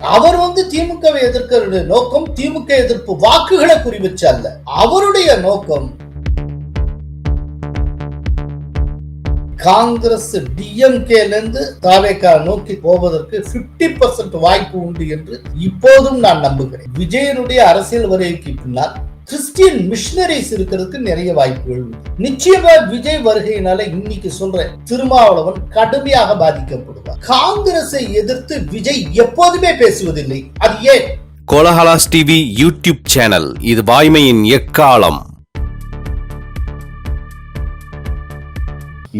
அவர் வந்து திமுகவை எதிர்க்கிற நோக்கம் திமுக எதிர்ப்பு வாக்குகளை குறிவிச்சு அல்ல. அவருடைய நோக்கம் காங்கிரஸ் டிஎம்கேல இருந்து தாவேக்கா நோக்கி போவதற்கு 50% பர்சன்ட் வாய்ப்பு உண்டு என்று இப்போதும் நான் நம்புகிறேன். விஜயனுடைய அரசியல் வருகைக்கு பின்னால் கிறிஸ்டியன் மிஷினரிஸ் இருக்கிறதுக்கு நிறைய வாய்ப்புகள் உண்டு. நிச்சயமா விஜய் வருகையினால இன்னைக்கு சொல்றேன் திருமாவளவன் கடுமையாக பாதிக்கப்படுவார். காங்கிரஸை எதிர்த்து விஜய் எப்போதுமே பேசுவதில்லை. அது ஏன்? கோலஹலாஸ் டிவி யூடியூப் சேனல் இது வாய்மையின் எக்காலம்.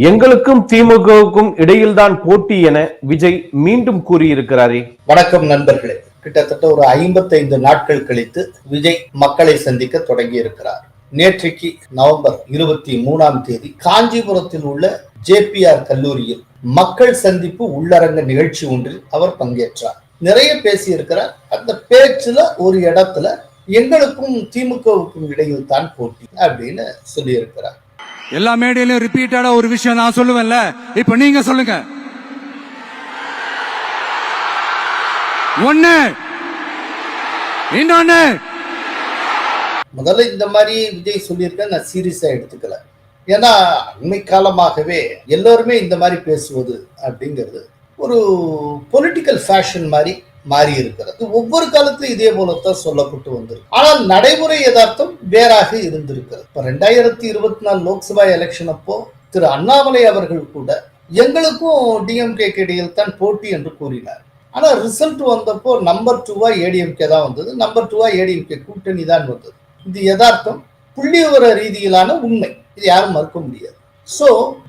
எங்களுக்கும் திமுகவுக்கும் இடையில்தான் போட்டி என விஜய் மீண்டும் கூறியிருக்கிறாரே. வணக்கம் நண்பர்களே. கிட்டத்தட்ட ஒரு ஐம்பத்தைந்து நாட்கள் கழித்து விஜய் மக்களை சந்திக்க தொடங்கி இருக்கிறார் நேற்றைக்கு நவம்பர் இருபத்தி மூணாம் தேதி காஞ்சிபுரத்தில் உள்ள ஜேபிஆர் கல்லூரியில் மக்கள் சந்திப்பு உள்ளரங்க நிகழ்ச்சி ஒன்றில் அவர் பங்கேற்றார். நிறைய பேசியிருக்கிறார். அந்த பேச்சுல ஒரு இடத்துல எங்களுக்கும் திமுகவுக்கும் இடையில் தான் போட்டி அப்படின்னு சொல்லியிருக்கிறார். எல்லா மேடையிலும் ரிப்பீட்டடா ஒரு விஷயம் நான் சொல்லுவேன்ல. இப்ப நீங்க சொல்லுங்க. ஒண்ணு. இன்னொன்னு. முதல்ல இந்த மாதிரி விஜய் சொல்லியிருக்க நான் சீரியஸா எடுத்துக்கல. ஏன்னா அண்மை காலமாகவே எல்லோருமே இந்த மாதிரி பேசுவது அப்படிங்கிறது ஒரு பொலிட்டிக்கல் ஃபேஷன் மாதிரி மாறி இருக்கிறது ஒவ்வொரு காலத்திலும் இதே போலத்தான் சொல்லப்பட்டு வந்திருக்கு. ஆனால் நடைமுறை யதார்த்தம் வேறாக இருந்திருக்கிறது. இப்ப ரெண்டாயிரத்தி இருபத்தி நாலு லோக்சபா எலெக்ஷன் அப்போ திரு அண்ணாமலை அவர்கள் கூட எங்களுக்கும் டிஎம்கே இடையில் தான் போட்டி என்று கூறினார். ஆனால் ரிசல்ட் வந்தப்போ நம்பர் டூவா ஏடிஎம்கே தான் வந்தது. நம்பர் டூவா ஏடிஎம்கே கூட்டணி தான் வந்தது. இது யதார்த்தம். புள்ளிவிவர ரீதியிலான உண்மை. இது யாரும் மறுக்க முடியாது. ஸோ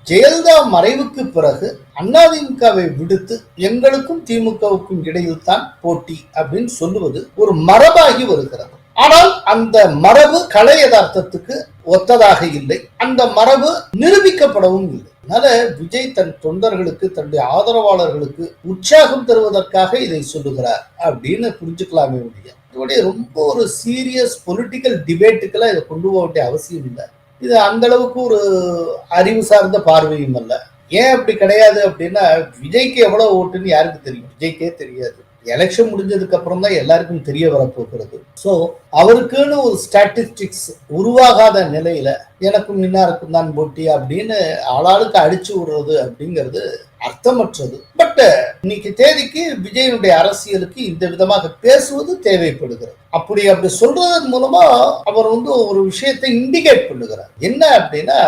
ஜெயலலிதா மறைவுக்கு பிறகு அதிமுகவை விடுத்து எங்களுக்கும் திமுகவுக்கும் இடையில் தான் போட்டி அப்படின்னு சொல்லுவது ஒரு மரபாகி வருகிறது. ஆனால் அந்த மரபு கலை யதார்த்தத்துக்கு ஒத்ததாக இல்லை. அந்த மரபு நிரூபிக்கப்படவும் இல்லை. அதனால விஜய் தன் தொண்டர்களுக்கு தன்னுடைய ஆதரவாளர்களுக்கு உற்சாகம் தருவதற்காக இதை சொல்லுகிறார் அப்படின்னு புரிஞ்சுக்கலாமே முடியாது இதோடைய ரொம்ப ஒரு சீரியஸ் பொலிட்டிக்கல் டிபேட்டுக்கெல்லாம் இதை கொண்டு போக வேண்டிய அவசியம் இல்லை. இது அந்த அளவுக்கு ஒரு அறிவு சார்ந்த பார்வையும் அல்ல. ஏன் அப்படி கிடையாது அப்படின்னா விஜய்க்கு எவ்வளவு ஓட்டுன்னு யாருக்கு தெரியும்? விஜய்க்கே தெரியாது. எலெக்ஷன் முடிஞ்சதுக்கு அப்புறம் தான் எல்லாருக்கும் தெரிய வரப்போகிறது. ஸோ அவருக்குன்னு ஒரு ஸ்டாட்டிஸ்டிக்ஸ் உருவாகாத நிலையில எனக்கும் இன்னாருக்கும் தான் போட்டி அப்படின்னு ஆளாளுக்கு அடிச்சு விடுறது அப்படிங்கிறது அர்த்தமற்றது. பட் uh, இன்னைக்கு தேதிக்கு விஜயனுடைய அரசியலுக்கு இந்த விதமாக பேசுவது தேவைப்படுகிறது. அப்படி அப்படி சொல்றதன் மூலமா அவர் வந்து ஒரு விஷயத்தை இண்டிகேட் பண்ணுகிறார். என்ன அப்படின்னா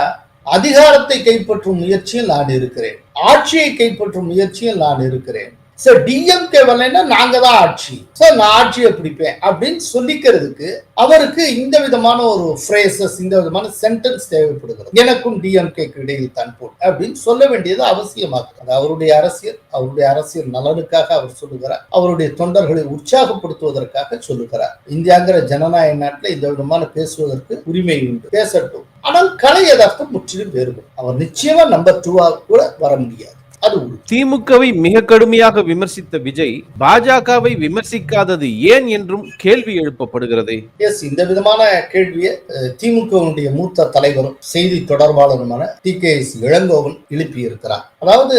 அதிகாரத்தை கைப்பற்றும் முயற்சியில் நான் இருக்கிறேன். ஆட்சியை கைப்பற்றும் முயற்சியில் நான் இருக்கிறேன். சார் டிஎம்கே வரலைன்னா நாங்க தான் ஆட்சி. சார் நான் ஆட்சியை பிடிப்பேன் அப்படின்னு சொல்லிக்கிறதுக்கு அவருக்கு இந்த விதமான ஒரு ஃப்ரேசஸ் இந்த விதமான சென்டென்ஸ் தேவைப்படுகிறது. எனக்கும் டிஎம்கே இடையில் தான் போல் அப்படின்னு சொல்ல வேண்டியது அவசியமாகும் அது அவருடைய அரசியல் அவருடைய அரசியல் நலனுக்காக அவர் சொல்லுகிறார். அவருடைய தொண்டர்களை உற்சாகப்படுத்துவதற்காக சொல்லுகிறார். இந்தியாங்கிற ஜனநாயக நாட்டில் இந்த விதமான பேசுவதற்கு உரிமை உண்டு. பேசட்டும். ஆனால் கலை யதார்த்தம் முற்றிலும் வேறுபடும். அவர் நிச்சயமா நம்பர் டூவா கூட வர முடியாது. அது. திமுகவை மிக கடுமையாக விமர்சித்த விஜய் பாஜகவை விமர்சிக்காதது ஏன் என்றும் கேள்வி எழுப்பப்படுகிறது. எஸ் இந்த விதமான கேள்வியை அஹ், திமுகவினுடைய மூத்த தலைவரும் செய்தி தொடர்பாளருமான டி. கே. எஸ். இளங்கோவன் எழுப்பியிருக்கிறார். அதாவது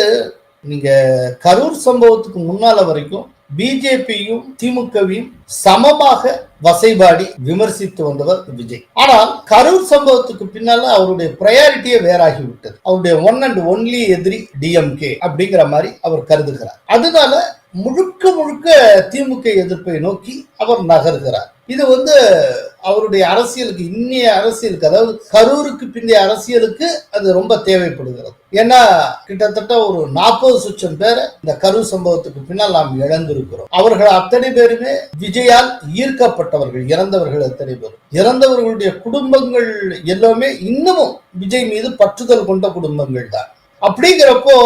நீங்க கரூர் சம்பவத்துக்கு முன்னால வரைக்கும் பிஜேபியும் திமுகவையும் சமமாக வசைபாடி விமர்சித்து வந்தவர் விஜய். ஆனால் கரூர் சம்பவத்துக்கு பின்னால அவருடைய ப்ரையாரிட்டியே வேறாகி விட்டது அவருடைய ஒன் அண்ட் ஒன்லி எதிரி டிஎம்கே அப்படிங்கிற மாதிரி அவர் கருதுகிறார். அதனால முழுக்க முழுக்க திமுக எதிர்ப்பை நோக்கி அவர் நகர்கிறார். இது வந்து அவருடைய அரசியலுக்கு இன்னைய அரசியலுக்கு அதாவது கரூருக்கு பிந்தைய அரசியலுக்கு அது ரொம்ப தேவைப்படுகிறது. ஏன்னா கிட்டத்தட்ட ஒரு நாற்பது சுட்சம் பேரை இந்த கரூர் சம்பவத்துக்கு பின்னால் நாம் இழந்திருக்கிறோம். அவர்கள் அத்தனை பேருமே விஜயால் ஈர்க்கப்பட்டவர்கள் இறந்தவர்கள் அத்தனை பேரும் இறந்தவர்களுடைய குடும்பங்கள் எல்லாமே இன்னமும் விஜய் மீது பற்றுதல் கொண்ட குடும்பங்கள் தான் அப்படிங்கிறப்போ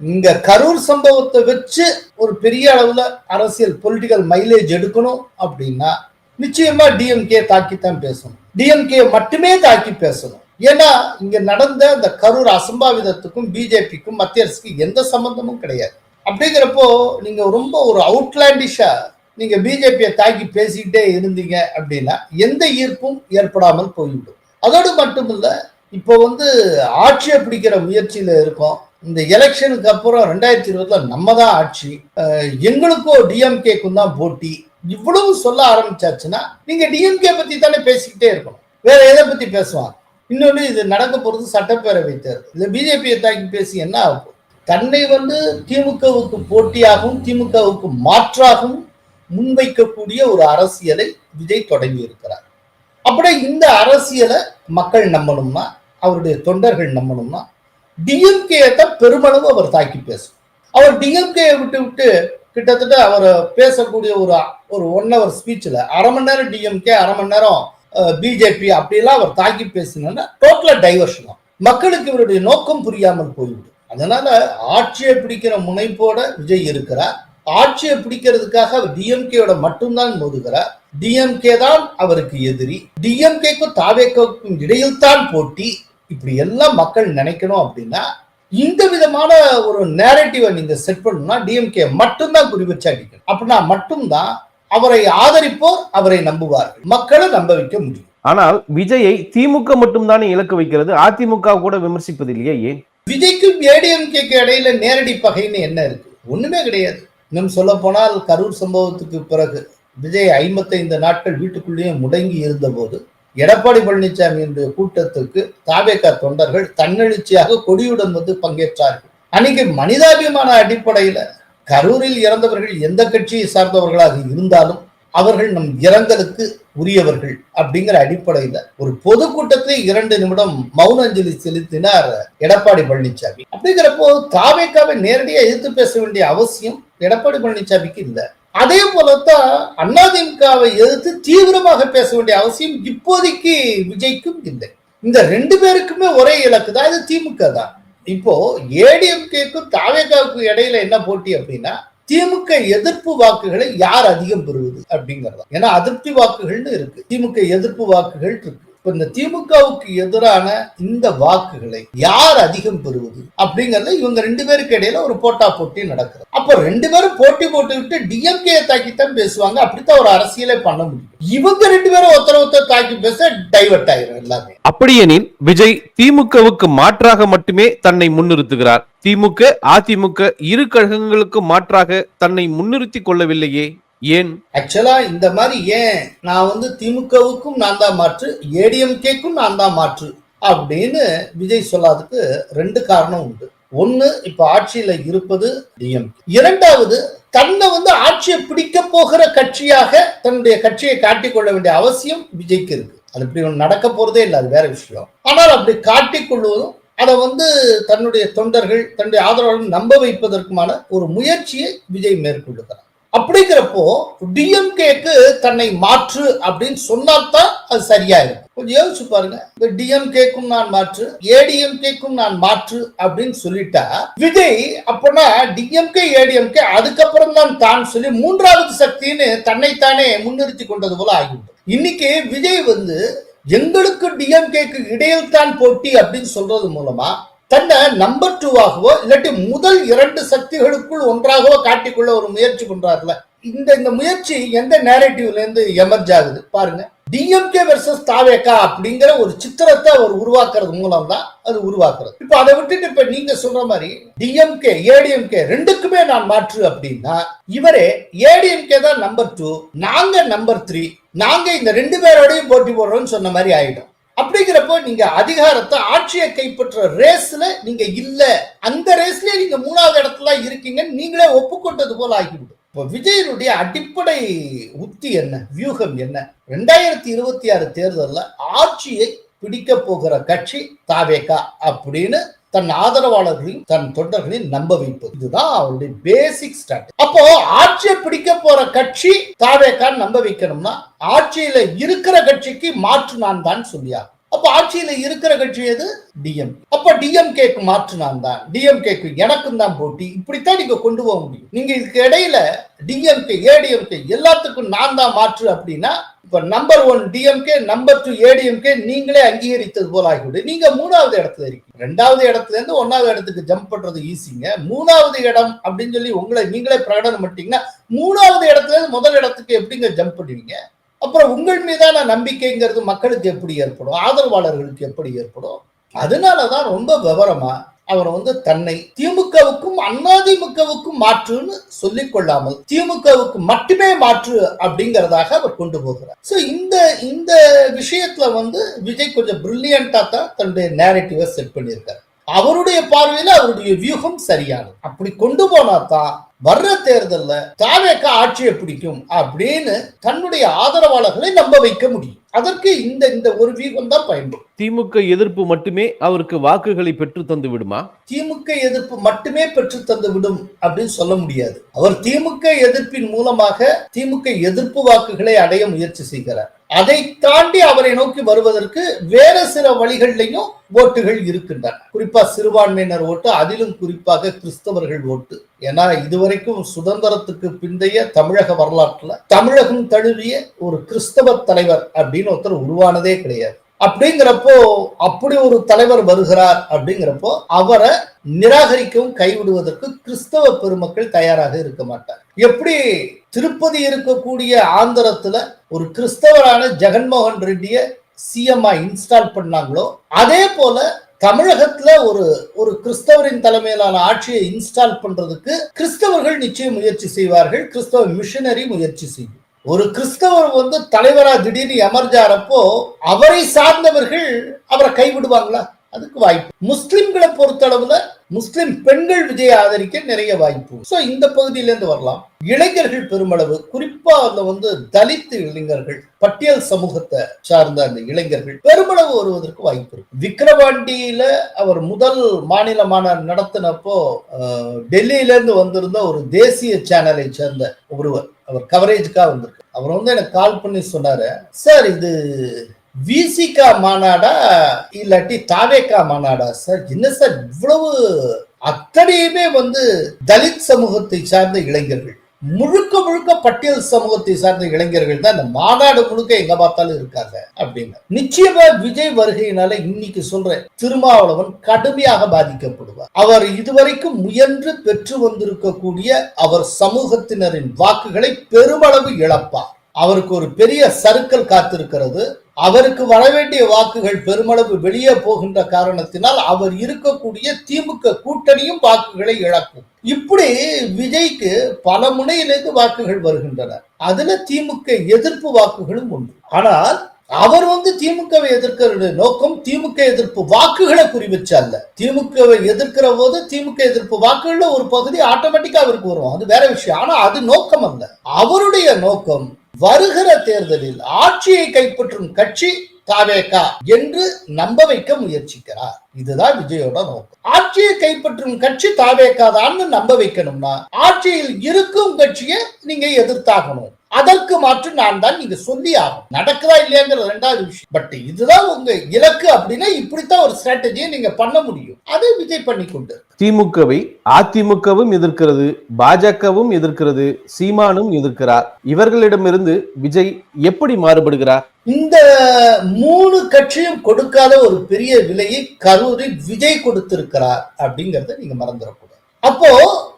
இங்க கரூர் சம்பவத்தை வச்சு ஒரு பெரிய அளவுல அரசியல் பொலிட்டிக்கல் மைலேஜ் எடுக்கணும் அப்படின்னா நிச்சயமா டிஎம்கே தாக்கித்தான் பேசணும். டிஎம்கே மட்டுமே தாக்கி பேசணும். ஏன்னா இங்க நடந்த அந்த கரூர் அசம்பாவிதத்துக்கும் பிஜேபிக்கும் மத்திய அரசுக்கு எந்த சம்பந்தமும் கிடையாது. அப்படிங்கிறப்போ நீங்க ரொம்ப ஒரு அவுட்லாண்டிஷா நீங்க பிஜேபியை தாக்கி பேசிக்கிட்டே இருந்தீங்க அப்படின்னா எந்த ஈர்ப்பும் ஏற்படாமல் போய்விடும். அதோடு மட்டுமில்ல இப்போ வந்து ஆட்சியை பிடிக்கிற முயற்சியில இருக்கோம். இந்த எலெக்ஷனுக்கு அப்புறம் ரெண்டாயிரத்தி இருபதுல நம்ம தான் ஆட்சி எங்களுக்கோ எங்களுக்கும் டிஎம்கேக்கும் தான் போட்டி. இவ்வளவு சொல்ல ஆரம்பிச்சாச்சுன்னா நீங்க டிஎம்கே பத்தி தானே பேசிக்கிட்டே இருக்கணும். வேற எதை பத்தி பேசுவாங்க? இன்னொன்று இது நடக்க போறது சட்டப்பேரவை தேர்தல். இந்த பிஜேபியை தாக்கி பேசி என்ன ஆகும்? தன்னை வந்து திமுகவுக்கு போட்டியாகவும் திமுகவுக்கு மாற்றாகவும் முன்வைக்கக்கூடிய ஒரு அரசியலை விஜய் தொடங்கி இருக்கிறார். அப்படியே இந்த அரசியலை மக்கள் நம்பணும்னா அவருடைய தொண்டர்கள் நம்பணும்னா டிஎம்கே தான் பெருமளவு அவர் தாக்கி பேசும். அவர் டிஎம்கே விட்டு விட்டு கிட்டத்தட்ட அவர் பேசக்கூடிய ஒரு ஒரு ஒன் ஹவர் ஸ்பீச்சில் அரை மணி நேரம் டிஎம்கே அரை மணி நேரம் பிஜேபி அப்படிலாம் அவர் தாக்கி பேசினா டோட்டலாக டைவர்ஷன் மக்களுக்கு இவருடைய நோக்கம் புரியாமல் போய்விடும். அதனால ஆட்சியை பிடிக்கிற முனைப்போட விஜய் இருக்கிறார். ஆட்சியை பிடிக்கிறதுக்காக அவர் டிஎம்கேயோட மட்டும்தான் மோதுகிறார். டிஎம்கே தான் அவருக்கு எதிரி. டிஎம்கேக்கும் தாவேக்கும் இடையில் தான் போட்டி. இப்படி எல்லாம் மக்கள் நினைக்கணும் அப்படின்னா இந்த விதமான ஒரு நேரட்டிவை நீங்க செட் பண்ணணும்னா டிஎம்கே மட்டும்தான் குறி வச்சு அடிக்கணும். அப்படின்னா மட்டும்தான் அவரை ஆதரிப்போர் அவரை நம்புவார்கள். மக்களை நம்ப வைக்க முடியும். ஆனால் விஜயை திமுக மட்டும்தானே இலக்கு வைக்கிறது? அதிமுக கூட விமர்சிப்பது இல்லையா ஏன்? விஜய்க்கும் ஏடிஎம்கேக்கு இடையில நேரடி பகைன்னு என்ன இருக்கு? ஒண்ணுமே கிடையாது. இன்னும் சொல்ல போனால் கரூர் சம்பவத்துக்கு பிறகு விஜய் ஐம்பத்தைந்து நாட்கள் வீட்டுக்குள்ளேயே முடங்கி இருந்தபோது எடப்பாடி பழனிசாமி என்ற கூட்டத்துக்கு தாவேகா தொண்டர்கள் தன்னெழுச்சியாக கொடியுடன் வந்து பங்கேற்றார்கள். அன்னைக்கு மனிதாபிமான அடிப்படையில கரூரில் இறந்தவர்கள் எந்த கட்சியை சார்ந்தவர்களாக இருந்தாலும் அவர்கள் நம் இரங்கலுக்கு உரியவர்கள் அப்படிங்கிற அடிப்படையில ஒரு பொதுக்கூட்டத்தை இரண்டு நிமிடம் மௌன அஞ்சலி செலுத்தினார் எடப்பாடி பழனிசாமி. அப்படிங்கிறப்போ தாவேக்காவை நேரடியா எதிர்த்து பேச வேண்டிய அவசியம் எடப்பாடி பழனிசாமிக்கு இல்லை. அதே போலத்தான் அதிமுகவை எதிர்த்து தீவிரமாக பேச வேண்டிய அவசியம் இப்போதைக்கு விஜய்க்கும் இல்லை. இந்த ரெண்டு பேருக்குமே ஒரே இலக்கு தான் இது திமுக தான். இப்போ ஏடிஎம்கேக்கும் தாவேகாவுக்கும் இடையில என்ன போட்டி அப்படின்னா திமுக எதிர்ப்பு வாக்குகளை யார் அதிகம் பெறுவது அப்படிங்கறது ஏன்னா அதிருப்தி வாக்குகள்னு இருக்கு. திமுக எதிர்ப்பு வாக்குகள் இருக்கு. இப்ப இந்த திமுகவுக்கு எதிரான இந்த வாக்குகளை யார் அதிகம் பெறுவது அப்படிங்கறது இவங்க ரெண்டு பேருக்கு இடையில ஒரு போட்டா போட்டி நடக்குது. அப்ப ரெண்டு பேரும் போட்டி போட்டுக்கிட்டு டிஎம்கே தாக்கித்தான் பேசுவாங்க. அப்படித்தான் ஒரு அரசியலே பண்ண முடியும். இவங்க ரெண்டு பேரும் ஒருத்தர ஒருத்தர் தாக்கி பேச டைவர்ட் ஆயிரும் எல்லாமே. அப்படியெனில் விஜய் திமுகவுக்கு மாற்றாக மட்டுமே தன்னை முன்னிறுத்துகிறார். திமுக அதிமுக இரு கழகங்களுக்கு மாற்றாக தன்னை முன்னிறுத்திக் கொள்ளவில்லையே ஏன்? ஆக்சுவலா இந்த மாதிரி ஏன் நான் வந்து திமுகவுக்கும் நான் தான் மாற்று ஏடிஎம்கேக்கும் நான் தான் மாற்று அப்படின்னு விஜய் சொல்லாததுக்கு ரெண்டு காரணம் உண்டு. ஒன்னு இப்ப ஆட்சியில இருப்பது டிஎம்கே இரண்டாவது தன்னை வந்து ஆட்சியை பிடிக்க போகிற கட்சியாக தன்னுடைய கட்சியை காட்டிக்கொள்ள வேண்டிய அவசியம் விஜய்க்கு இருக்கு. அது இப்படி ஒன்று நடக்க போறதே இல்லை அது வேற விஷயம். ஆனால் அப்படி காட்டிக்கொள்வதும் அதை வந்து தன்னுடைய தொண்டர்கள் தன்னுடைய ஆதரவாளர்கள் நம்ப வைப்பதற்குமான ஒரு முயற்சியை விஜய் மேற்கொள்ளுகிறார் அப்படிங்கிறப்போ டிஎம்கேக்கு தன்னை மாற்று அப்படின்னு சொன்னால்தான் அது சரியா இருக்கும் கொஞ்சம் யோசிச்சு பாருங்க. இந்த டிஎம்கேக்கும் நான் மாற்று ஏடிஎம்கேக்கும் நான் மாற்று அப்படின்னு சொல்லிட்டா விஜய் அப்பனா டிஎம்கே ஏடிஎம்கே அதுக்கப்புறம் தான் தான் சொல்லி மூன்றாவது சக்தின்னு தன்னைத்தானே முன்னிறுத்தி கொண்டது போல ஆகிவிடும். இன்னைக்கு விஜய் வந்து எங்களுக்கு டிஎம்கேக்கு இடையில் தான் போட்டி அப்படின்னு சொல்றது மூலமா தன்னை நம்பர் டூவாகவோ இல்லாட்டி முதல் இரண்டு சக்திகளுக்குள் ஒன்றாகவோ காட்டிக்கொள்ள ஒரு முயற்சி பண்றாருல. இந்த இந்த முயற்சி எந்த நேரட்டிவ்ல இருந்து எமர்ஜ் ஆகுது? பாருங்க. டிஎம்கே வெர்சஸ் தாவேக்கா அப்படிங்கிற ஒரு சித்திரத்தை அவர் உருவாக்குறது மூலம் தான் அது உருவாக்குறது. இப்ப அதை விட்டுட்டு இப்ப நீங்க சொல்ற மாதிரி டிஎம்கே ஏடிஎம்கே ரெண்டுக்குமே நான் மாற்று அப்படின்னா இவரே ஏடிஎம்கே தான் நம்பர் டூ நாங்க நம்பர் த்ரீ நாங்க இந்த ரெண்டு பேரோடையும் போட்டி போடுறோம்னு சொன்ன மாதிரி ஆயிடும். அப்படிங்கிறப்போ நீங்க அதிகாரத்தை ஆட்சியை கைப்பற்ற ரேஸ்ல நீங்க இல்ல. அந்த ரேஸ்ல நீங்க மூணாவது இடத்துல இருக்கீங்கன்னு நீங்களே ஒப்புக்கொண்டது போல ஆகிவிடும். இப்போ விஜயனுடைய அடிப்படை உத்தி என்ன? வியூகம் என்ன? ரெண்டாயிரத்தி இருபத்தி ஆறு தேர்தலில் ஆட்சியை பிடிக்க போகிற கட்சி தாவேகா அப்படின்னு தன் ஆதரவாளர்களையும் தன் தொண்டர்களையும் நம்ப வைப்பது. இதுதான் அவருடைய பேசிக் ஸ்ட்ராட்டஜி அப்போ ஆட்சியை பிடிக்க போற கட்சி தாவேக்கான் நம்ப வைக்கணும்னா ஆட்சியில இருக்கிற கட்சிக்கு மாற்று நான் தான் சொல்லியா அப்ப ஆட்சியில இருக்கிற கட்சி எது? டிஎம் அப்ப டிஎம்கேக்கு மாற்று நான் தான் டிஎம்கேக்கு எனக்கும் தான் போட்டி. இப்படித்தான் நீங்க கொண்டு போக முடியும். நீங்க இதுக்கு இடையில டிஎம்கே ஏடிஎம்கே எல்லாத்துக்கும் நான் தான் மாற்று அப்படின்னா இப்ப number one DMK number two ADMK நீங்களே அங்கீகரித்தது போல ஆகிவிடு. நீங்க மூணாவது இடத்துல இருக்கீங்க. ரெண்டாவது இடத்துல இருந்து ஒன்னாவது இடத்துக்கு ஜம்ப் பண்றது ஈஸிங்க மூணாவது இடம் அப்படின்னு சொல்லி உங்களை நீங்களே பிரகடனம் பண்ணிட்டீங்கன்னா மூணாவது இடத்துல இருந்து முதல் இடத்துக்கு எப்படிங்க ஜம்ப் பண்ணுவீங்க? அப்புறம் உங்கள் மீதான நம்பிக்கைங்கிறது மக்களுக்கு எப்படி ஏற்படும்? ஆதரவாளர்களுக்கு எப்படி ஏற்படும்? அதனாலதான் ரொம்ப விவரமா அவர் வந்து தன்னை திமுகவுக்கும் அதிமுகவுக்கும் மாற்றுன்னு சொல்லிக் கொள்ளாமல் திமுகவுக்கு மட்டுமே மாற்று அப்படிங்கிறதாக அவர் கொண்டு போகிறார். ஸோ இந்த இந்த விஷயத்துல வந்து விஜய் கொஞ்சம் பிரில்லியண்டா தான் தன்னுடைய நேரட்டிவை செட் பண்ணியிருக்காரு. அவருடைய பார்வையில அவருடைய வியூகம் சரியானது. அப்படி கொண்டு போனா தான் வர்ற தேர்தல்ல தாவேக்க ஆட்சியை பிடிக்கும் அப்படின்னு தன்னுடைய ஆதரவாளர்களை நம்ப வைக்க முடியும். அதற்கு இந்த இந்த ஒரு வியூகம் தான் பயன்படும். திமுக எதிர்ப்பு மட்டுமே அவருக்கு வாக்குகளை பெற்று தந்து விடுமா? திமுக எதிர்ப்பு மட்டுமே பெற்று தந்து விடும் அப்படின்னு சொல்ல முடியாது. அவர் திமுக எதிர்ப்பின் மூலமாக திமுக எதிர்ப்பு வாக்குகளை அடைய முயற்சி செய்கிறார். அதை தாண்டி அவரை நோக்கி வருவதற்கு வேற சில வழிகள்லையும் ஓட்டுகள் இருக்கின்றன. குறிப்பா சிறுபான்மையினர் ஓட்டு அதிலும் குறிப்பாக கிறிஸ்தவர்கள் ஓட்டு. ஏன்னா இதுவரைக்கும் சுதந்திரத்துக்கு பிந்தைய தமிழக வரலாற்றுல தமிழகம் தழுவிய ஒரு கிறிஸ்தவ தலைவர் அப்படின்னு ஒருத்தர் உருவானதே கிடையாது. அப்படிங்கிறப்போ அப்படி ஒரு தலைவர் வருகிறார் அப்படிங்கிறப்போ அவரை நிராகரிக்கவும் கைவிடுவதற்கு கிறிஸ்தவ பெருமக்கள் தயாராக இருக்க மாட்டார். எப்படி திருப்பதி இருக்கக்கூடிய ஆந்திரத்துல ஒரு கிறிஸ்தவரான ஜெகன்மோகன் ரெட்டிய சிஎம்ஐ இன்ஸ்டால் பண்ணாங்களோ அதே போல தமிழகத்துல ஒரு ஒரு கிறிஸ்தவரின் தலைமையிலான ஆட்சியை இன்ஸ்டால் பண்றதுக்கு கிறிஸ்தவர்கள் நிச்சயம் முயற்சி செய்வார்கள் கிறிஸ்தவ மிஷனரி முயற்சி செய்யும். ஒரு கிறிஸ்தவர் வந்து தலைவரா திடீர்னு எமர்ஜாரப்போ அவரை சார்ந்தவர்கள் அவரை கைவிடுவாங்களா? அதுக்கு வாய்ப்பு. முஸ்லிம்களை பொறுத்தளவுல முஸ்லிம் பெண்கள் விஜய் ஆதரிக்க நிறைய வாய்ப்பு. ஸோ இந்த பகுதியில இருந்து வரலாம். இளைஞர்கள் பெருமளவு குறிப்பா அதுல வந்து தலித் இளைஞர்கள் பட்டியல் சமூகத்தை சார்ந்த அந்த இளைஞர்கள் பெருமளவு வருவதற்கு வாய்ப்பு இருக்கு. விக்கிரவாண்டியில அவர் முதல் மாநில மாநாடு நடத்தினப்போ டெல்லியிலேருந்து டெல்லியில இருந்து வந்திருந்த ஒரு தேசிய சேனலை சேர்ந்த ஒருவர். அவர் கவரேஜுக்காக வந்திருக்கு. அவர் வந்து எனக்கு கால் பண்ணி சொன்னாரு சார் இது விசிகா மாநாடா? இல்லாட்டி தாவேக்கா மாநாடா சார் என்ன சார் இவ்வளவு அத்தனையுமே வந்து தலித் சமூகத்தை சார்ந்த இளைஞர்கள். முழுக்க முழுக்க பட்டியல் சமூகத்தை சார்ந்த இளைஞர்கள் தான் இந்த மாநாடு முழுக்க எங்க பார்த்தாலும் இருக்காங்க அப்படின்னு. நிச்சயமா விஜய் வருகையினால இன்னைக்கு சொல்றேன் திருமாவளவன் கடுமையாக பாதிக்கப்படுவார். அவர் இதுவரைக்கும் முயன்று பெற்று வந்திருக்கக்கூடிய அவர் சமூகத்தினரின் வாக்குகளை பெருமளவு இழப்பார். அவருக்கு ஒரு பெரிய சறுக்கல் காத்திருக்கிறது. அவருக்கு வரவேண்டிய வாக்குகள் பெருமளவு வெளியே போகின்ற காரணத்தினால் அவர் இருக்கக்கூடிய திமுக கூட்டணியும் வாக்குகளை இழக்கும். இப்படி விஜய்க்கு பல முனையிலிருந்து வாக்குகள் வருகின்றன. அதுல திமுக எதிர்ப்பு வாக்குகளும் உண்டு. ஆனால் அவர் வந்து திமுகவை எதிர்க்கிற நோக்கம் திமுக எதிர்ப்பு வாக்குகளை குறிவச்சு அல்ல. திமுகவை எதிர்க்கிற போது திமுக எதிர்ப்பு வாக்குகள்ல ஒரு பகுதி ஆட்டோமேட்டிக்கா அவருக்கு வரும். அது வேற விஷயம். ஆனா அது நோக்கம் அல்ல. அவருடைய நோக்கம் வருகிற தேர்தலில் ஆட்சியை கைப்பற்றும் கட்சி தாவேகா என்று நம்ப வைக்க முயற்சிக்கிறார். இதுதான் விஜயோட நோக்கம். ஆட்சியை கைப்பற்றும் கட்சி தாவேகா தான் நம்ப வைக்கணும்னா ஆட்சியில் இருக்கும் கட்சியை நீங்க எதிர்த்தாகணும். அதற்கு மாற்று நான் தான் நீங்க சொல்லி ஆகும் நடக்குதா இல்லையாங்கிற ரெண்டாவது விஷயம். பட் இதுதான் உங்க இலக்கு அப்படின்னா இப்படித்தான் ஒரு ஸ்ட்ராட்டஜியை நீங்க பண்ண முடியும். அதை விஜய் பண்ணி கொண்டு திமுகவை அதிமுகவும் எதிர்க்கிறது பாஜகவும் எதிர்க்கிறது சீமானும் எதிர்க்கிறார். இவர்களிடமிருந்து விஜய் எப்படி மாறுபடுகிறார்? இந்த மூணு கட்சியும் கொடுக்காத ஒரு பெரிய விலையை கரூரில் விஜய் கொடுத்திருக்கிறார் அப்படிங்கறத நீங்க மறந்துடக்கூடாது. அப்போ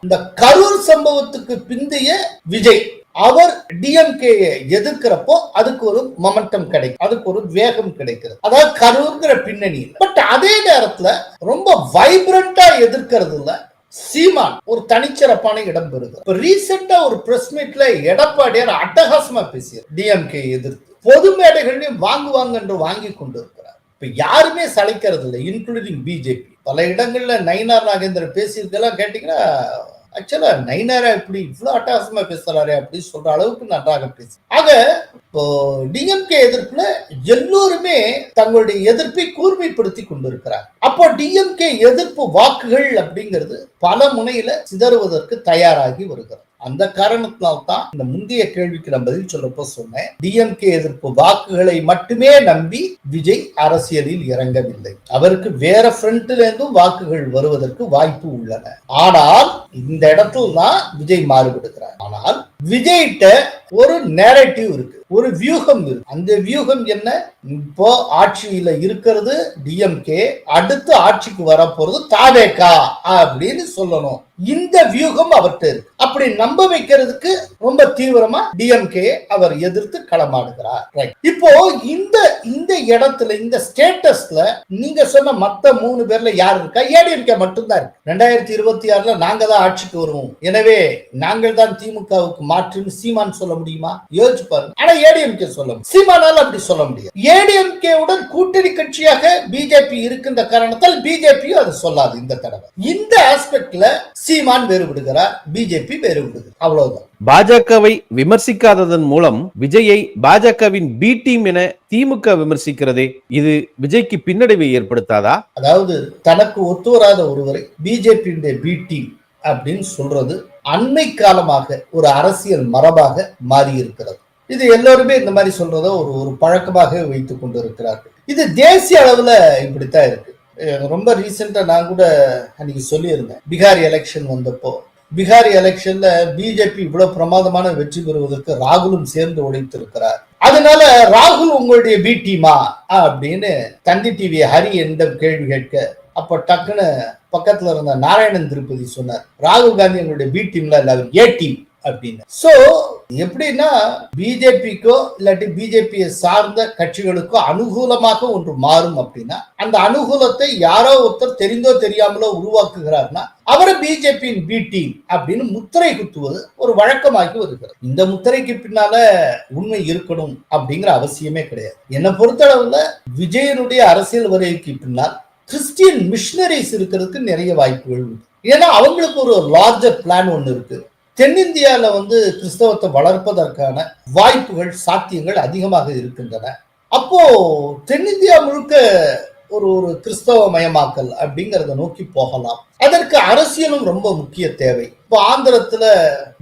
இந்த கரூர் சம்பவத்துக்கு பிந்தைய விஜய் அவர் டிஎம்கே எதிர்க்கிறப்போ அதுக்கு ஒரு மொமெண்டம் கிடைக்கும். அதுக்கு ஒரு வேகம் கிடைக்கிறது. அதாவது கரூர்ங்கிற பின்னணி பட் அதே நேரத்துல ரொம்ப வைப்ரண்டா எதிர்க்கிறது இல்ல சீமான் ஒரு தனிச்சிறப்பான இடம் பெறுது இப்ப ரீசெண்டா ஒரு பிரஸ் மீட்ல எடப்பாடியார் அட்டகாசமா பேசியார் டிஎம்கே எதிர்த்து. பொது மேடைகளையும் வாங்குவாங்க என்று வாங்கி கொண்டிருக்கிறார். இப்ப யாருமே சளைக்கிறது இல்லை இன்க்ளூடிங் பிஜேபி பல இடங்கள்ல நயினார் நாகேந்திரன் பேசியிருக்கெல்லாம் கேட்டீங்கன்னா ஆக்சுவலா நைனாரா இப்படி இவ்வளவு அட்டகாசமா பேசுறாரு அப்படின்னு சொல்ற அளவுக்கு நன்றாக பேசு ஆக இப்போ டிஎம்கே எதிர்ப்புல எல்லோருமே தங்களுடைய எதிர்ப்பை கூர்மைப்படுத்தி கொண்டிருக்கிறார். அப்போ டிஎம்கே எதிர்ப்பு வாக்குகள் அப்படிங்கிறது பல முனையில சிதறுவதற்கு தயாராகி வருகிறது. அந்த காரணத்தினால்தான் இந்த முந்தைய கேள்விக்கு நான் பதில் சொல்லப்போ சொன்னேன். டிஎம்கே எதிர்ப்பு வாக்குகளை மட்டுமே நம்பி விஜய் அரசியலில் இறங்கவில்லை. அவருக்கு வேற ஃப்ரண்ட்ல இருந்தும் வாக்குகள் வருவதற்கு வாய்ப்பு உள்ளன. ஆனால் இந்த இடத்துல தான் விஜய் மாறுபடுகிறார். ஆனால் விஜய்கிட்ட ஒரு நேரட்டிவ் இருக்கு ஒரு வியூகம் இருக்கு. அந்த வியூகம் என்ன? இப்போ ஆட்சியில இருக்கிறது டிஎம்கே அடுத்து ஆட்சிக்கு வரப்போறது தாவேகா அப்படின்னு சொல்லணும். இந்த வியூகம் அவர்கிட்ட இருக்கு. அப்படி நம்ப வைக்கிறதுக்கு ரொம்ப தீவிரமா டிஎம்கே அவர் எதிர்த்து களமாடுகிறார். இப்போ இந்த இந்த இடத்துல இந்த ஸ்டேட்டஸ்ல நீங்க சொன்ன மத்த மூணு பேர்ல யார் இருக்கா? ஏடிஎம்கே மட்டும்தான் இருக்கு. ரெண்டாயிரத்தி இருபத்தி ஆறுல நாங்க தான் ஆட்சிக்கு வருவோம். எனவே நாங்கள் தான் திமுகவுக்கு மாற்றுன்னு சீமான் சொல்ல முடியுமா? யோசிச்சு பாருங்க. ஆனா ஏடிஎம்கே சொல்ல முடியும். சீமானால அப்படி சொல்ல முடியாது. ஏடிஎம்கே உடன் கூட்டணி கட்சியாக பிஜேபி இருக்கின்ற காரணத்தால் பிஜேபியும் அது சொல்லாது இந்த தடவை. இந்த ஆஸ்பெக்ட்ல சீமான் வேறுபடுகிறார் பிஜேபி வேறுபடுகிறார் அவ்வளவுதான். பாஜகவை விமர்சிக்காததன் மூலம் விஜயை பாஜகவின் பி டீம் என திமுக விமர்சிக்கிறதே இது விஜய்க்கு பின்னடைவை ஏற்படுத்தாதா? அதாவது தனக்கு ஒத்து வராத ஒருவரை பிஜேபியுடைய பி டீம் அப்படின்னு சொல்றது அண்மை காலமாக ஒரு அரசியல் மரபாக மாறி இருக்கிறது இது எல்லோருமே இந்த மாதிரி சொல்றத ஒரு ஒரு பழக்கமாக வைத்துக் கொண்டு இருக்கிறார்கள் இது தேசிய அளவுல இப்படித்தான் இருக்கு. ரொம்ப ரீசெண்டா நான் கூட அன்னைக்கு சொல்லியிருந்தேன். பீகார் எலெக்ஷன் வந்தப்போ பீகார் எலெக்ஷன்ல பிஜேபி இவ்வளவு பிரமாதமான வெற்றி பெறுவதற்கு ராகுலும் சேர்ந்து உழைத்திருக்கிறார். அதனால ராகுல் உங்களுடைய பி டீமா அப்படின்னு தந்தி டிவி ஹரி என்ற கேள்வி கேட்க அப்ப டக்குன்னு பக்கத்துல இருந்த நாராயணன் திருப்பதி சொன்னார். ராகுல் காந்தி எங்களுடைய பி டீம்ல இல்ல அவர் ஏ டீம் அப்படின்னு. சோ எப்படின்னா பிஜேபிக்கோ இல்லாட்டி பிஜேபியை சார்ந்த கட்சிகளுக்கோ அனுகூலமாக ஒன்று மாறும் அப்படின்னா அந்த அனுகூலத்தை யாரோ ஒருத்தர் தெரிந்தோ தெரியாமலோ உருவாக்குகிறார்னா அவரை பிஜேபியின் பி டீம் அப்படின்னு முத்திரை குத்துவது ஒரு வழக்கமாகி வருகிறது. இந்த முத்திரைக்கு பின்னால உண்மை இருக்கணும் அப்படிங்கிற அவசியமே கிடையாது. என்னை பொறுத்தளவுல விஜயனுடைய அரசியல் வருகைக்கு பின்னால் கிறிஸ்டியன் மிஷினரிஸ் இருக்கிறதுக்கு நிறைய வாய்ப்புகள் உண்டு ஏன்னா அவங்களுக்கு ஒரு லார்ஜர் பிளான் ஒன்று இருக்கு. தென்னிந்தியால வந்து கிறிஸ்தவத்தை வளர்ப்பதற்கான வாய்ப்புகள் சாத்தியங்கள் அதிகமாக இருக்கின்றன. அப்போ தென்னிந்தியா முழுக்க ஒரு ஒரு கிறிஸ்தவ மயமாக்கல் அப்படிங்கறத நோக்கி போகலாம். அதற்கு அரசியலும் ரொம்ப முக்கிய தேவை. இப்போ ஆந்திரத்துல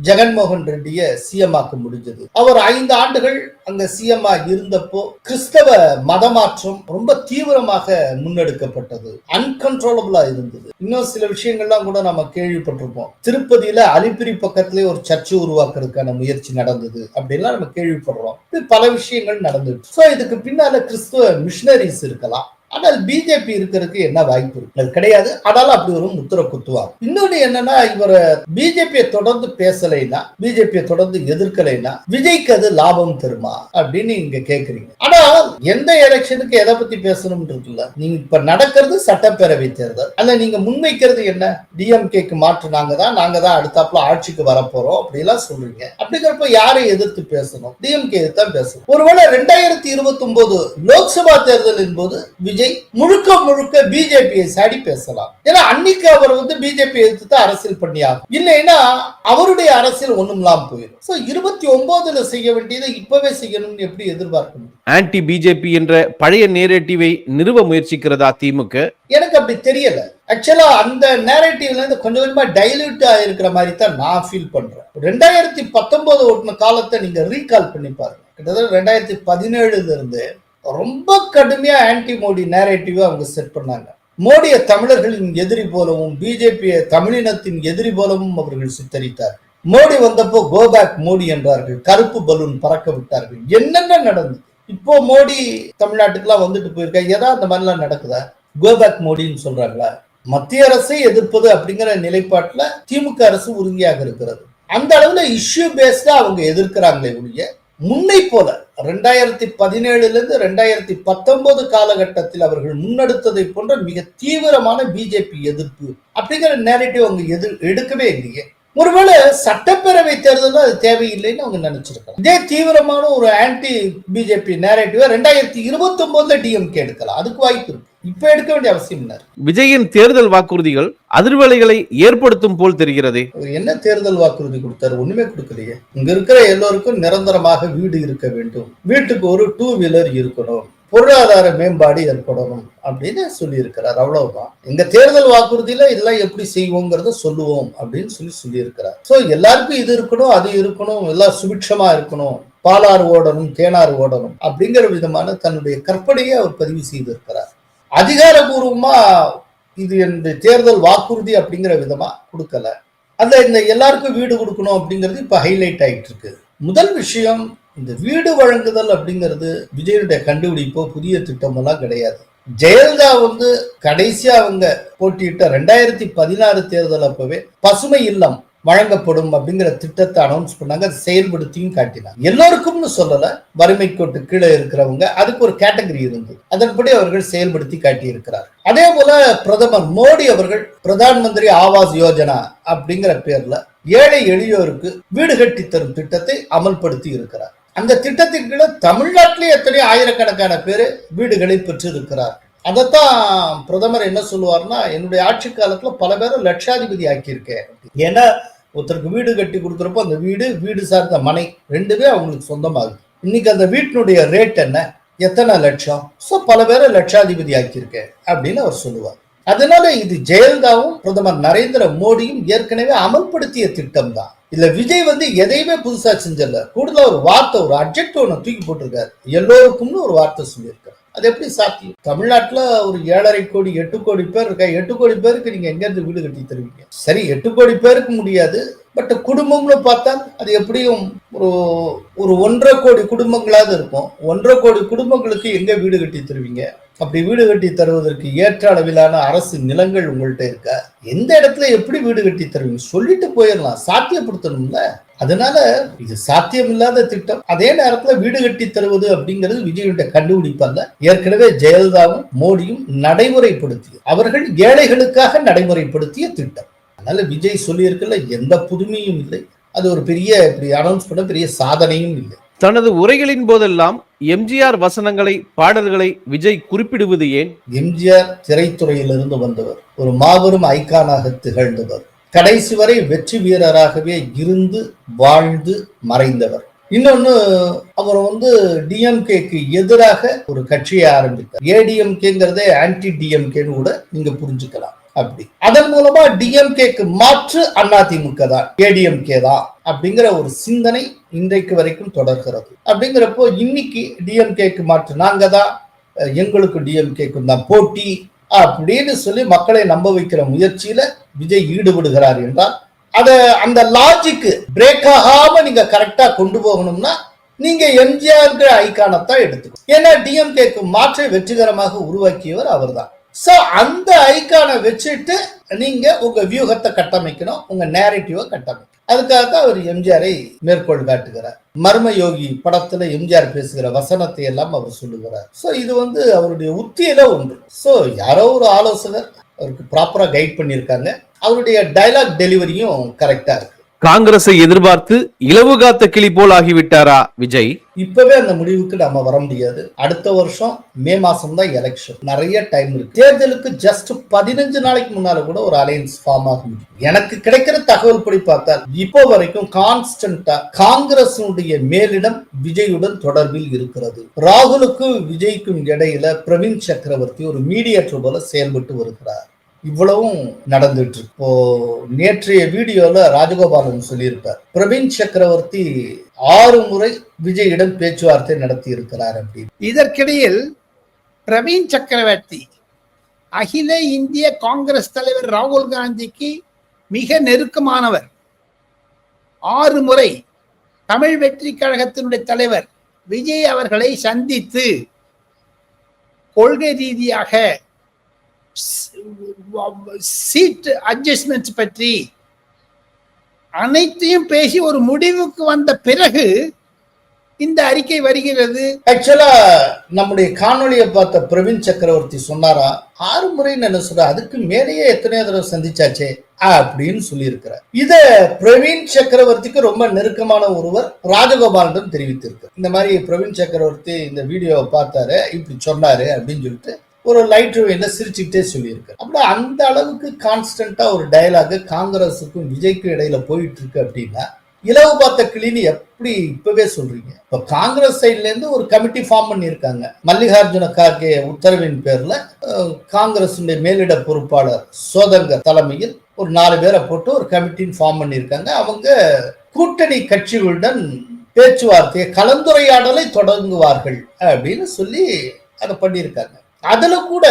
ஜெகன்மோகன் ரெட்டிய சிஎம் ஆக்க முடிஞ்சது. அவர் ஐந்து ஆண்டுகள் அங்க சிஎம் இருந்தப்போ கிறிஸ்தவ மதமாற்றம் ரொம்ப தீவிரமாக முன்னெடுக்கப்பட்டது. அன்கன்ட்ரோலபிளா இருந்தது. இன்னும் சில விஷயங்கள்லாம் கூட நம்ம கேள்விப்பட்டிருப்போம். திருப்பதியில அலிப்பிரி பக்கத்திலே ஒரு சர்ச்சு உருவாக்குறதுக்கான முயற்சி நடந்தது அப்படின்லாம் நம்ம கேள்விப்படுறோம். இது பல விஷயங்கள் நடந்துட்டு. சோ இதுக்கு பின்னால கிறிஸ்துவ மிஷினரிஸ் இருக்கலாம். ஆனால் பிஜேபி இருக்கிறதுக்கு என்ன வாய்ப்பு இருக்கு? அது கிடையாது. ஆனாலும் அப்படி ஒரு முத்திர குத்துவார். இன்னொன்னு என்னன்னா இவர் பிஜேபியை தொடர்ந்து பேசலைன்னா பிஜேபியை தொடர்ந்து எதிர்க்கலைன்னா விஜய்க்கு அது லாபம் தருமா? அப்படின்னு இங்க கேக்குறீங்க. ஆனா எந்த எலெக்ஷனுக்கு எதை பத்தி பேசணும் இருக்குல்ல? நீங்க இப்ப நடக்கிறது சட்டப்பேரவை தேர்தல். அல்ல நீங்க முன்வைக்கிறது என்ன? டிஎம்கேக்கு மாற்று நாங்க தான் நாங்க தான் அடுத்தாப்புல ஆட்சிக்கு வரப்போறோம் அப்படிலாம் சொல்றீங்க. அப்படிங்கிறப்ப யாரை எதிர்த்து பேசணும்? டிஎம்கே தான் பேசணும். ஒருவேளை ரெண்டாயிரத்தி இருபத்தி ஒன்பது லோக்சபா தேர்தலின் போது விஜய் முழுக்க முழுக்க பிஜேபியை சாடி பேசலாம். ஏன்னா அன்னைக்கு அவர் வந்து பிஜேபி எதிர்த்து தான் அரசியல் பண்ணியாகும் இல்லைன்னா அவருடைய அரசியல் ஒண்ணும் இல்லாம போயிடும். சோ இருபத்தி ஒன்பதுல செய்ய வேண்டியதை இப்பவே செய்யணும்னு எப்படி எதிர்பார்க்க முடியும்? ஆன்டி பிஜேபி என்ற பழைய நேரேட்டிவை நிறுவ முயற்சிக்கிறதா திமுக எனக்கு அப்படி தெரியல. ஆக்சுவலா அந்த நேரேட்டிவ்ல இருந்து கொஞ்சம் கொஞ்சமா டைல்யூட் ஆயிருக்கிற மாதிரி தான் நான் ஃபீல் பண்றேன். ரெண்டாயிரத்தி பத்தொன்பது ஓட்டுன காலத்தை நீங்க ரீகால் பண்ணி பாருங்க. கிட்டத்தட்ட ரெண்டாயிரத்தி பதினேழுல இருந்து ரொம்ப கடுமையா ஆன்டி மோடி நேரேட்டிவ் அவங்க செட் பண்ணாங்க. மோடியை தமிழர்களின் எதிரி போலவும் பிஜேபியை தமிழினத்தின் எதிரி போலவும் அவர்கள் சித்தரித்தார். மோடி வந்தப்போ கோபேக் மோடி என்றார்கள். கருப்பு பலூன் பறக்க விட்டார்கள். என்னென்ன நடந்தது? இப்போ மோடி தமிழ்நாட்டுக்குலாம் வந்துட்டு போயிருக்கா? ஏதா அந்த மாதிரிலாம் நடக்குதா? கோபேக் மோடின்னு சொல்றாங்களா? மத்திய அரசை எதிர்ப்பது அப்படிங்கிற நிலைப்பாட்டுல திமுக அரசு உறுதியாக இருக்கிறது. அந்த அளவுல இஷ்யூ பேஸ்டா அவங்க எதிர்க்கிறாங்களே ஒழிய முன்னை போல ரெண்டாயிரத்தி பதினேழுல இருந்து ரெண்டாயிரத்தி பத்தொன்பது காலகட்டத்தில் அவர்கள் முன்னெடுத்ததை போன்ற மிக தீவிரமான பிஜேபி எதிர்ப்பு அப்படிங்கிற நேரட்டிவ் அவங்க எதிர் எடுக்கவே இல்லையே. ஒருவேளை சட்டப்பேரவை தேர்தல் அது தேவையில்லைன்னு அவங்க நினைச்சிருக்கலாம். இதே தீவிரமான ஒரு ஆன்டி பிஜேபி நேரட்டிவ் ரெண்டாயிரத்தி இருபத்தி ஒன்பதுல டிஎம்கே எடுக்கலாம். அதுக்கு வாய்ப்பு இருக்கு. இப்ப எடுக்க வேண்டிய அவசியம் இல்லை. விஜயின் தேர்தல் வாக்குறுதிகள் அதிர்வலைகளை ஏற்படுத்தும் போல் தெரிகிறதே. என்ன தேர்தல் வாக்குறுதி கொடுத்தாரு? ஒண்ணுமே கொடுக்கலையே. இங்க இருக்கிற எல்லோருக்கும் நிரந்தரமாக வீடு இருக்க வேண்டும். வீட்டுக்கு ஒரு டூ வீலர் இருக்கணும். பொருளாதார மேம்பாடு ஏற்படணும் அப்படின்னு சொல்லி இருக்கிறார் அவ்வளவுதான். எங்க தேர்தல் வாக்குறுதியில இதெல்லாம் எப்படி செய்வோங்கிறத சொல்லுவோம் அப்படின்னு சொல்லி சொல்லி இருக்கிறார் சோ எல்லாருக்கும் இது இருக்கணும் அது இருக்கணும் எல்லாம் சுபிட்சமா இருக்கணும். பாலாறு ஓடணும் தேனாறு ஓடணும் அப்படிங்கிற விதமான தன்னுடைய கற்பனையை அவர் பதிவு செய்திருக்கிறார். அதிகாரபூர்வமா இது இந்த தேர்தல் வாக்குறுதி அப்படிங்கிற விதமா கொடுக்கல. அந்த இந்த எல்லாருக்கும் வீடு கொடுக்கணும் அப்படிங்கிறது இப்ப ஹைலைட் ஆகிட்டு இருக்கு முதல் விஷயம் இந்த வீடு வழங்குதல் அப்படிங்கிறது விஜயனுடைய கண்டுபிடிப்போ புதிய திட்டமெல்லாம் கிடையாது. ஜெயலலிதா வந்து கடைசியா அவங்க போட்டியிட்ட ரெண்டாயிரத்தி பதினாறு தேர்தல் அப்பவே பசுமை இல்லம் வழங்கப்படும் அப்படிங்கிற திட்டத்தை அனௌன்ஸ் பண்ணாங்க. அதை செயல்படுத்தியும் காட்டினாங்க. எல்லோருக்கும்னு சொல்லல. வறுமை கோட்டு கீழே இருக்கிறவங்க அதுக்கு ஒரு கேட்டகரி இருந்தது. அதன்படி அவர்கள் செயல்படுத்தி காட்டியிருக்கிறார். அதே போல பிரதமர் மோடி அவர்கள் பிரதான் மந்திரி ஆவாஸ் யோஜனா அப்படிங்கிற பேர்ல ஏழை எளியோருக்கு வீடு கட்டி தரும் திட்டத்தை அமல்படுத்தி இருக்கிறார். அந்த திட்டத்தின் கீழே தமிழ்நாட்டிலே எத்தனையோ ஆயிரக்கணக்கான பேர் வீடுகளை பெற்று இருக்கிறார் அதைத்தான் பிரதமர் என்ன சொல்லுவார்னா என்னுடைய ஆட்சி காலத்துல பல பேரும் லட்சாதிபதி ஆக்கியிருக்கேன். ஏன்னா ஒருத்தருக்கு வீடு கட்டி கொடுக்குறப்போ அந்த வீடு வீடு சார்ந்த மனை ரெண்டுமே அவங்களுக்கு சொந்தமாகுது. இன்னைக்கு அந்த வீட்டினுடைய ரேட் என்ன? எத்தனை லட்சம்? ஸோ பல பேரை லட்சாதிபதி ஆக்கியிருக்கேன் அப்படின்னு அவர் சொல்லுவார். அதனால இது ஜெயலலிதாவும் பிரதமர் நரேந்திர மோடியும் ஏற்கனவே அமல்படுத்திய திட்டம் தான் இல்ல விஜய் வந்து எதையுமே புதுசா செஞ்சல. கூடுதலா ஒரு வார்த்தை ஒரு அப்ஜெக்ட் ஒன்று தூக்கி போட்டிருக்காரு. எல்லோருக்கும்னு ஒரு வார்த்தை சொல்லியிருக்காரு அது எப்படி சாத்தியம்? தமிழ்நாட்டுல ஒரு ஏழரை கோடி எட்டு கோடி பேர் இருக்கா? எட்டு கோடி பேருக்கு நீங்க எங்க இருந்து வீடு கட்டி தருவீங்க? சரி எட்டு கோடி பேருக்கு முடியாது பட் குடும்பம்னு பார்த்தா அது எப்படியும் ஒரு ஒரு ஒன்றரை கோடி குடும்பங்களாவது இருக்கும். ஒன்றரை கோடி குடும்பங்களுக்கு எங்க வீடு கட்டி தருவீங்க? அப்படி வீடு கட்டி தருவதற்கு ஏற்ற அளவிலான அரசு நிலங்கள் உங்கள்கிட்ட இருக்கா? எந்த இடத்துல எப்படி வீடு கட்டி தருவீங்க? சொல்லிட்டு போயிடலாம். சாத்தியப்படுத்தணும்ல. அதனால இது சாத்தியமில்லாத திட்டம். அதே நேரத்துல வீடு கட்டி தருவது அப்படிங்கிறது விஜய்கிட்ட கண்டுபிடிப்பல்ல. ஏற்கனவே ஜெயலலிதாவும் மோடியும் நடைமுறைப்படுத்திய அவர்கள் ஏழைகளுக்காக நடைமுறைப்படுத்திய திட்டம். அதனால விஜய் சொல்லியிருக்கல எந்த புதுமையும் இல்லை. அது ஒரு பெரிய இப்படி அனௌன்ஸ் பண்ண பெரிய சாதனையும் இல்லை. தனது உரைகளின் போதெல்லாம் எம்ஜிஆர் வசனங்களை பாடல்களை விஜய் குறிப்பிடுவது ஏன்? எம்ஜிஆர் திரைத்துறையிலிருந்து வந்தவர். ஒரு மாபெரும் ஐகானாக திகழ்ந்தவர். கடைசி வரை வெற்றி வீரராகவே இருந்து வாழ்ந்து மறைந்தவர். இன்னொன்னு அவர் வந்து டிஎம்கேக்கு எதிராக ஒரு கட்சியை ஆரம்பித்தார். ஏடிஎம்கேங்கிறதே ஆன்டி டிஎம்கேன்னு கூட நீங்க புரிஞ்சுக்கலாம் அப்படி. அதன் மூலமா டிஎம்கேக்கு மாற்று அதிமுக தான் ஏடிஎம்கே தான் அப்படிங்கிற ஒரு சிந்தனை இன்றைக்கு வரைக்கும் தொடர்கிறது. அப்படிங்கிறப்போ இன்னைக்கு டிஎம்கேக்கு மாற்று. நாங்க தான் எங்களுக்கு டிஎம்கேக்கும் தான் போட்டி. அப்படின்னு சொல்லி மக்களை நம்ப வைக்கிற முயற்சியில விஜய் ஈடுபடுகிறார் என்றால் அத அந்த லாஜிக்கு பிரேக் ஆகாம நீங்க கரெக்டா கொண்டு போகணும்னா நீங்க எம்ஜிஆர் ஐக்கானத்தான் எடுத்துக்கணும். ஏன்னா டிஎம்கேக்கு மாற்றை வெற்றிகரமாக உருவாக்கியவர் அவர்தான். சோ அந்த ஐக்கானை வச்சுட்டு நீங்க உங்க வியூகத்தை கட்டமைக்கணும் உங்க நேரட்டிவை கட்டமைக்கணும். அதுக்காக அவர் எம்ஜிஆரை மேற்கோள் காட்டுகிறார். மர்ம யோகி படத்துல எம்ஜிஆர் பேசுகிற வசனத்தை எல்லாம் அவர் சொல்லுகிறார். சோ இது வந்து அவருடைய உத்தியில ஒன்று. சோ யாரோ ஒரு ஆலோசகர் அவருக்கு ப்ராப்பரா கைட் பண்ணியிருக்காங்க. அவருடைய டைலாக் டெலிவரியும் கரெக்டா இருக்கு. காங்கிரஸை எதிர்பார்த்து இலவு காத்த கிளி போல் ஆகிவிட்டாரா விஜய்? இப்பவே அந்த முடிவுக்கு நம்ம வர முடியாது. அடுத்த வருஷம் மே மாசம் தான் எலெக்ஷன் நிறைய டைம் இருக்கு. தேர்தலுக்கு ஜஸ்ட் பதினஞ்சு நாளைக்கு முன்னால கூட ஒரு அலையன்ஸ் ஃபார்ம் ஆகும் எனக்கு கிடைக்கிற தகவல் படி பார்த்தால் இப்போ வரைக்கும் கான்ஸ்டன்டா காங்கிரசுடைய மேலிடம் விஜயுடன் தொடர்பில் இருக்கிறது. ராகுலுக்கும் விஜய்க்கும் இடையில பிரவீன் சக்கரவர்த்தி ஒரு மீடியேட்டர் போல செயல்பட்டு வருகிறார். இவ்வளவும் நடந்துட்டு இருக்கு. இப்போ நேற்றைய வீடியோல ராஜகோபாலன் சொல்லியிருப்பார் பிரவீன் சக்கரவர்த்தி ஆறு முறை விஜயிடம் பேச்சுவார்த்தை நடத்தி இருக்கிறார் அப்படின்னு. இதற்கிடையில் பிரவீன் சக்கரவர்த்தி அகில இந்திய காங்கிரஸ் தலைவர் ராகுல் காந்திக்கு மிக நெருக்கமானவர். ஆறு முறை தமிழ் வெற்றி கழகத்தினுடைய தலைவர் விஜய் அவர்களை சந்தித்து கொள்கை ரீதியாக சீட் அட்ஜஸ்ட்மெண்ட் பற்றி அனைத்தையும் பேசி ஒரு முடிவுக்கு வந்த பிறகு இந்த அறிக்கை வருகிறது. ஆக்சுவலா நம்முடைய காணொளியை பார்த்த பிரவீன் சக்கரவர்த்தி சொன்னாரா ஆறு முறை என்ன சொல்ற அதுக்கு மேலேயே எத்தனையோ தடவை சந்திச்சாச்சே அப்படின்னு சொல்லியிருக்கிறார். இத பிரவீன் சக்கரவர்த்திக்கு ரொம்ப நெருக்கமான ஒருவர் ராஜகோபாலிடம் தெரிவித்திருக்கார் இந்த மாதிரி பிரவீன் சக்கரவர்த்தி இந்த வீடியோவை பார்த்தாரு இப்படி சொன்னாரு அப்படின்னு சொல்லிட்டு ஒரு லைட் வேல சிரிச்சுக்கிட்டே சொல்லியிருக்காரு. அப்படி அந்த அளவுக்கு கான்ஸ்டண்டா ஒரு டயலாக் காங்கிரஸுக்கும் விஜய்க்கும் இடையில போயிட்டு இருக்கு அப்படின்னா இலவு பார்த்த கிளின்னு எப்படி இப்பவே சொல்றீங்க? இப்ப காங்கிரஸ் சைட்ல இருந்து ஒரு கமிட்டி ஃபார்ம் பண்ணியிருக்காங்க. மல்லிகார்ஜுன கார்கே உத்தரவின் பேர்ல அஹ், காங்கிரசுடைய மேலிட பொறுப்பாளர் சோதங்கர் தலைமையில் ஒரு நாலு பேரை போட்டு ஒரு கமிட்டின்னு ஃபார்ம் பண்ணியிருக்காங்க. அவங்க கூட்டணி கட்சிகளுடன் பேச்சுவார்த்தையை கலந்துரையாடலை தொடங்குவார்கள் அப்படின்னு சொல்லி அதை பண்ணியிருக்காங்க. அதுல கூட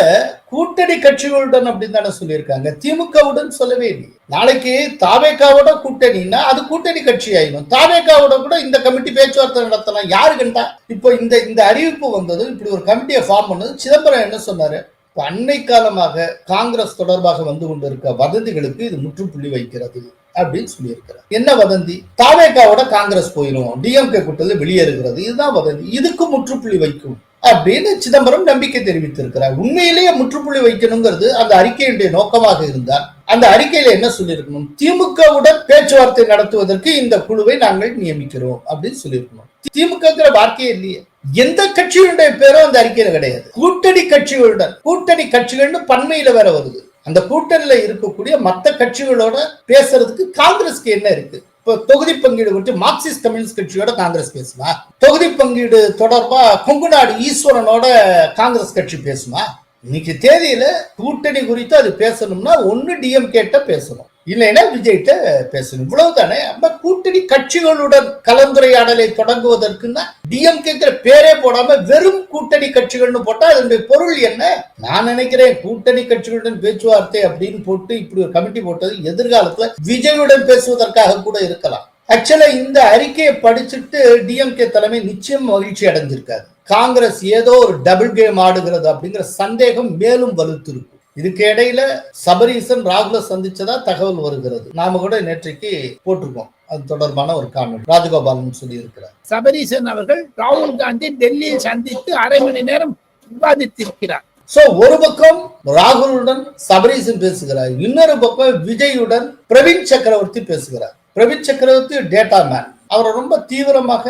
கூட்டணி கட்சிகளுடன் அப்படின்னு தானே சொல்லியிருக்காங்க. திமுகவுடன் சொல்லவே இல்லை. நாளைக்கு தாவேக்காவோட கூட்டணின்னா அது கூட்டணி கட்சி ஆயிடும் தாவேக்காவோட கூட இந்த கமிட்டி பேச்சுவார்த்தை நடத்தலாம். யாரு கண்டா? இப்போ இந்த இந்த அறிவிப்பு வந்தது இப்படி ஒரு கமிட்டியை ஃபார்ம் பண்ணது சிதம்பரம் என்ன சொன்னாரு? இப்ப அன்னை காலமாக காங்கிரஸ் தொடர்பாக வந்து கொண்டிருக்க வதந்திகளுக்கு இது முற்றுப்புள்ளி வைக்கிறது அப்படின்னு சொல்லியிருக்கிறார். என்ன வதந்தி? தாவேக்காவோட காங்கிரஸ் போயிடும் டிஎம்கே கூட்டத்தில் வெளியேறுகிறது. இதுதான் வதந்தி. இதுக்கு முற்றுப்புள்ளி வைக்கும். அப்படின்னு சிதம்பரம் நம்பிக்கை தெரிவித்திருக்கிறார். உண்மையிலேயே முற்றுப்புள்ளி வைக்கணுங்கிறது அந்த அறிக்கையுடைய நோக்கமாக இருந்தால் அந்த அறிக்கையில என்ன சொல்லியிருக்கணும்? திமுகவுடன் பேச்சுவார்த்தை நடத்துவதற்கு இந்த குழுவை நாங்கள் நியமிக்கிறோம் அப்படின்னு சொல்லியிருக்கணும். திமுகங்கிற வார்த்தையே இல்லையே. எந்த கட்சியுடைய பேரும் அந்த அறிக்கையில கிடையாது. கூட்டணி கட்சிகளுடன் கூட்டணி கட்சிகள்னு பன்மையில வேற வருது. அந்த கூட்டணியில இருக்கக்கூடிய மற்ற கட்சிகளோட பேசுறதுக்கு காங்கிரஸ்க்கு என்ன இருக்கு? தொகுதி பங்கீடு பற்றி மார்க்சிஸ்ட் கம்யூனிஸ்ட் கட்சியோட காங்கிரஸ் பேசுமா? தொகுதி பங்கீடு தொடர்பா கொங்குநாடு ஈஸ்வரனோட காங்கிரஸ் கட்சி பேசுமா? இன்னைக்கு தேதியில கூட்டணி குறித்து அது பேசணும்னா ஒன்னு டிஎம்கேட்ட பேசணும். இல்லைன்னா விஜய்கிட்ட பேசணும். இவ்வளவுதானே? நம்ம கூட்டணி கட்சிகளுடன் கலந்துரையாடலை தொடங்குவதற்குன்னா டிஎம்கேங்கிற பேரே போடாம வெறும் கூட்டணி கட்சிகள்னு போட்டா அதனுடைய பொருள் என்ன? நான் நினைக்கிறேன் கூட்டணி கட்சிகளுடன் பேச்சுவார்த்தை அப்படின்னு போட்டு இப்படி ஒரு கமிட்டி போட்டது எதிர்காலத்துல விஜயுடன் பேசுவதற்காக கூட இருக்கலாம். ஆக்சுவலா இந்த அறிக்கையை படிச்சுட்டு டிஎம்கே தலைமை நிச்சயம் மகிழ்ச்சி அடைஞ்சிருக்காரு. காங்கிரஸ் ஏதோ ஒரு டபுள் கேம் ஆடுகிறது அப்படிங்கிற சந்தேகம் மேலும் வலுத்திருக்கும். இதுக்கு இடையில சபரீசன் ராகுல சந்திச்சதா தகவல் வருகிறது. நாம கூட நேற்றைக்கு போட்டிருக்கோம். அது தொடர்பான ஒரு காமெண்ட் ராஜகோபாலன் சொல்லி இருக்கிறார் சபரீசன் அவர்கள் ராகுல் காந்தி டெல்லியில் சந்தித்து அரை மணி நேரம் விவாதித்திருக்கிறார். சோ ஒரு பக்கம் ராகுலுடன் சபரீசன் பேசுகிறார். இன்னொரு பக்கம் விஜயுடன் பிரவீன் சக்கரவர்த்தி பேசுகிறார். பிரவீன் சக்கரவர்த்தி டேட்டா மேன் அவரை ரொம்ப தீவிரமாக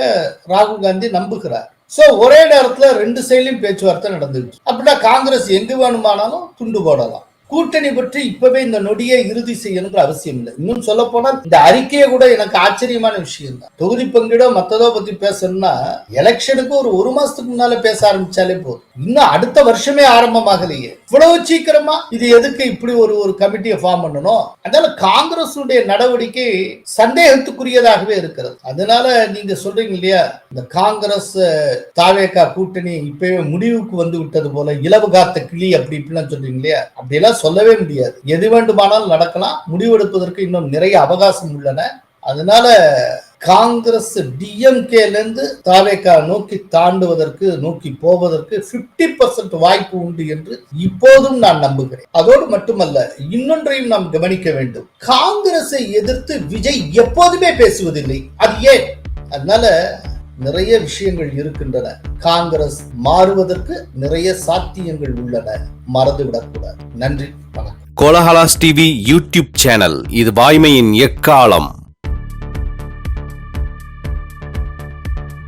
ராகுல் காந்தி நம்புகிறார். சோ ஒரே நேரத்துல ரெண்டு சைட்லயும் பேச்சுவார்த்தை நடந்துருச்சு. அப்படின்னா காங்கிரஸ் எங்கு வேணுமானாலும் துண்டு போடலாம். கூட்டணி பற்றி இப்பவே இந்த நொடியை இறுதி செய்யணுங்கிற அவசியம் இல்லை. இன்னும் சொல்ல போனால் இந்த அறிக்கையை கூட எனக்கு ஆச்சரியமான விஷயம் தான். தொகுதி பங்கீடோ மத்ததோ பத்தி பேசணும்னா எலெக்ஷனுக்கு ஒரு ஒரு மாசத்துக்கு முன்னால பேச ஆரம்பிச்சாலே போதும். இன்னும் அடுத்த வருஷமே ஆரம்பமாகலையே. இவ்வளவு சீக்கிரமா? இது எதுக்கு இப்படி ஒரு ஒரு கமிட்டியை ஃபார்ம் பண்ணணும்? அதனால காங்கிரஸ் நடவடிக்கை சந்தேகத்துக்குரியதாகவே இருக்கிறது. அதனால நீங்க சொல்றீங்க இல்லையா? இந்த காங்கிரஸ் தாவேக்கா கூட்டணி இப்பவே முடிவுக்கு வந்து விட்டது போல இலவு காத்த கிளி அப்படி இப்படிலாம் சொல்றீங்க இல்லையா? அப்படியெல்லாம் சொல்லவே முடியாது. எது வேண்டுமானாலும் நடக்கலாம். முடிவெடுப்பதற்கு இன்னும் நிறைய அவகாசம் உள்ளன. அதனால காங்கிரஸ் டிஎம்கேல இருந்து தாவேக்கா நோக்கி தாண்டுவதற்கு நோக்கி போவதற்கு 50% பர்சன்ட் வாய்ப்பு உண்டு என்று இப்போதும் நான் நம்புகிறேன். அதோடு மட்டுமல்ல இன்னொன்றையும் நாம் கவனிக்க வேண்டும். காங்கிரஸை எதிர்த்து விஜய் எப்போதுமே பேசுவதில்லை. அது ஏன்? அதனால நிறைய விஷயங்கள் இருக்கின்றன. காங்கிரஸ் மாறுவதற்கு நிறைய சாத்தியங்கள் உள்ளன. மறந்துவிடக்கூடாது நன்றி. வணக்கம். Kolahalas TV YouTube channel. இது வாய்மையின் எக்காலம்.